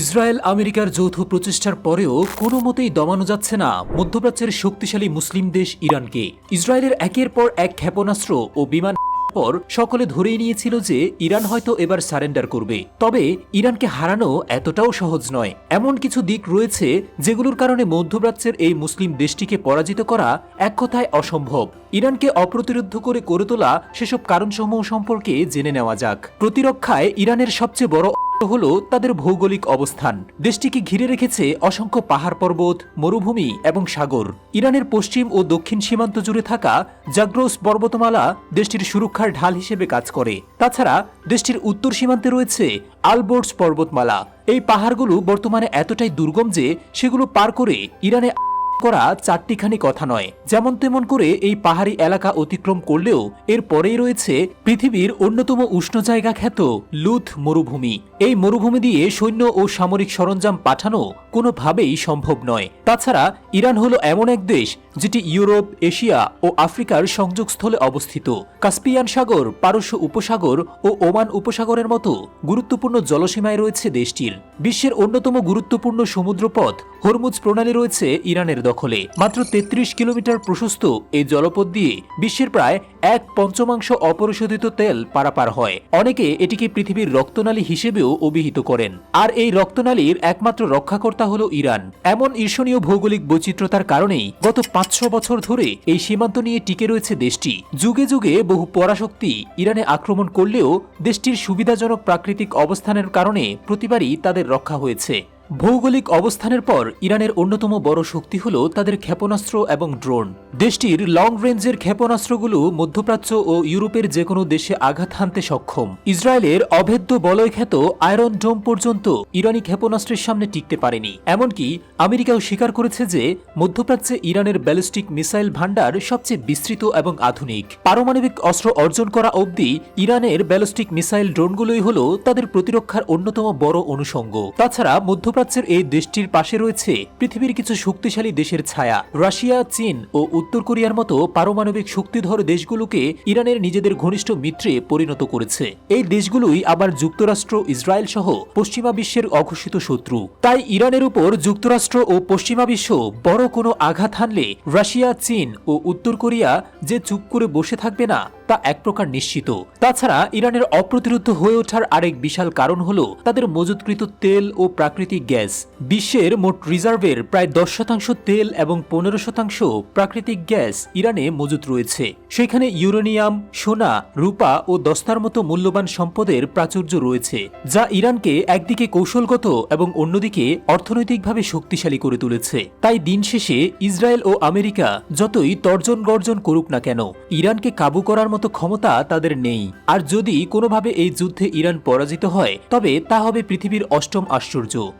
Israel আমেরিকার যৌথ প্রচেষ্টার পরেও কোনো মতেই দমানো যাচ্ছে না মধ্যপ্রাচ্যের শক্তিশালী মুসলিম দেশ ইরানকে। ইসরায়েলের একের পর এক ক্ষেপণাস্ত্র ও বিমান পর সকলে ধরেই নিয়েছিল যে ইরান হয়তো এবার সারেন্ডার করবে। তবে ইরানকে হারানো এতটাও সহজ নয়। এমন কিছু দিক রয়েছে যেগুলোর কারণে মধ্যপ্রাচ্যের এই মুসলিম দেশটিকে পরাজিত করা এক কথায় অসম্ভব। ইরানকে অপ্রতিরোধ করে করে তোলা সেসব কারণসমূহ সম্পর্কে জেনে নেওয়া যাক। প্রতিরক্ষায় ইরানের সবচেয়ে বড় হল তাদের ভৌগোলিক অবস্থান। দেশটিকে ঘিরে রেখেছে অসংখ্য পাহাড় পর্বত, মরুভূমি এবং সাগর। ইরানের পশ্চিম ও দক্ষিণ সীমান্ত জুড়ে থাকা জাগ্রোস পর্বতমালা দেশটির সুরক্ষার ঢাল হিসেবে কাজ করে। তাছাড়া দেশটির উত্তর সীমান্তে রয়েছে আলবোর্ডস পর্বতমালা। এই পাহাড়গুলো বর্তমানে এতটাই দুর্গম যে সেগুলো পার করে ইরানে করা চারটিখানি কথা নয়। যেমন তেমন করে এই পাহাড়ি এলাকা অতিক্রম করলেও এর পরেই রয়েছে পৃথিবীর অন্যতম উষ্ণ জায়গা খ্যাত লুথ মরুভূমি। এই মরুভূমি দিয়ে সৈন্য ও সামরিক সরঞ্জাম পাঠানো কোনোভাবেই সম্ভব নয়। তাছাড়া ইরান হলো এমন এক দেশ যেটি ইউরোপ, এশিয়া ও আফ্রিকার সংযোগস্থলে অবস্থিত। কাস্পিয়ান সাগর, পারস্য উপসাগর ও ওমান উপসাগরের মতো গুরুত্বপূর্ণ জলসীমায় রয়েছে দেশটির। বিশ্বের অন্যতম গুরুত্বপূর্ণ সমুদ্রপথ হরমুজ প্রণালী রয়েছে ইরানের দখলে। মাত্র তেত্রিশ কিলোমিটার প্রশস্ত এই জলপথ দিয়ে বিশ্বের প্রায় এক পঞ্চমাংশ অপরিশোধিত তেল পারাপার হয়। অনেকে এটিকে পৃথিবীর রক্তনালী হিসেবেও অভিহিত করেন। আর এই রক্তনালীর একমাত্র রক্ষাকর্তা হল ইরান। এমন ঈর্ষণীয় ভৌগোলিক বৈচিত্র্যতার কারণেই গত পাঁচশো বছর ধরে এই সীমান্ত নিয়ে টিকে রয়েছে দেশটি। যুগে যুগে বহু পরাশক্তি ইরানে আক্রমণ করলেও দেশটির সুবিধাজনক প্রাকৃতিক অবস্থানের কারণে প্রতিবারই তাদের রক্ষা হয়েছে। ভৌগোলিক অবস্থানের পর ইরানের অন্যতম বড় শক্তি হল তাদের ক্ষেপণাস্ত্র এবং ড্রোন। দেশটির লং রেঞ্জের ক্ষেপণাস্ত্রগুলো মধ্যপ্রাচ্য ও ইউরোপের যে কোনো দেশে আঘাত হানতে সক্ষম। ইসরায়েলের অভেদ্য বলয়খ্যাত আয়রন ডোম পর্যন্ত ইরানি ক্ষেপণাস্ত্রের সামনে টিকতে পারেনি। এমনকি আমেরিকাও স্বীকার করেছে যে মধ্যপ্রাচ্যে ইরানের ব্যালিস্টিক মিসাইল ভাণ্ডার সবচেয়ে বিস্তৃত এবং আধুনিক। পারমাণবিক অস্ত্র অর্জন করা অবধি ইরানের ব্যালিস্টিক মিসাইল ড্রোনগুলোই হল তাদের প্রতিরক্ষার অন্যতম বড় অনুষঙ্গ। তাছাড়া মধ্যপ্রাচ্যের এই দেশটির পাশে রয়েছে পৃথিবীর কিছু শক্তিশালী দেশের ছায়া। রাশিয়া, চীন ও উত্তর কোরিয়ার মতো পারমাণবিক শক্তিধর দেশগুলোকে ইরানের নিজেদের ঘনিষ্ঠ মিত্রে পরিণত করেছে। এই দেশগুলোই আবার যুক্তরাষ্ট্র, ইসরায়েল সহ পশ্চিমা বিশ্বের অঘোষিত শত্রু। তাই ইরানের উপর যুক্তরাষ্ট্র ও পশ্চিমা বিশ্ব বড় কোনো আঘাত হানলে রাশিয়া, চীন ও উত্তর কোরিয়া যে চুপ করে বসে থাকবে না তা এক প্রকার নিশ্চিত। তাছাড়া ইরানের অপ্রতিরোধ হয়ে ওঠার আরেক বিশাল কারণ হল তাদের মজুতকৃত তেল ও প্রাকৃতিক গ্যাস। বিশ্বের মোট রিজার্ভের প্রায় দশ শতাংশ তেল এবং পনেরো শতাংশ প্রাকৃতিক গ্যাস ইরানে মজুত রয়েছে। সেখানে ইউরেনিয়াম, সোনা, রূপা ও দস্তার মতো মূল্যবান সম্পদের প্রাচুর্য রয়েছে, যা ইরানকে একদিকে কৌশলগত এবং অন্যদিকে অর্থনৈতিকভাবে শক্তিশালী করে তুলেছে। তাই দিন শেষে ইসরায়েল ও আমেরিকা যতই তর্জন গর্জন করুক না কেন, ইরানকে কাবু করার মতো ক্ষমতা তাদের নেই। আর যদি কোনোভাবে এই যুদ্ধে ইরান পরাজিত হয়, তবে তা হবে পৃথিবীর অষ্টম আশ্চর্য।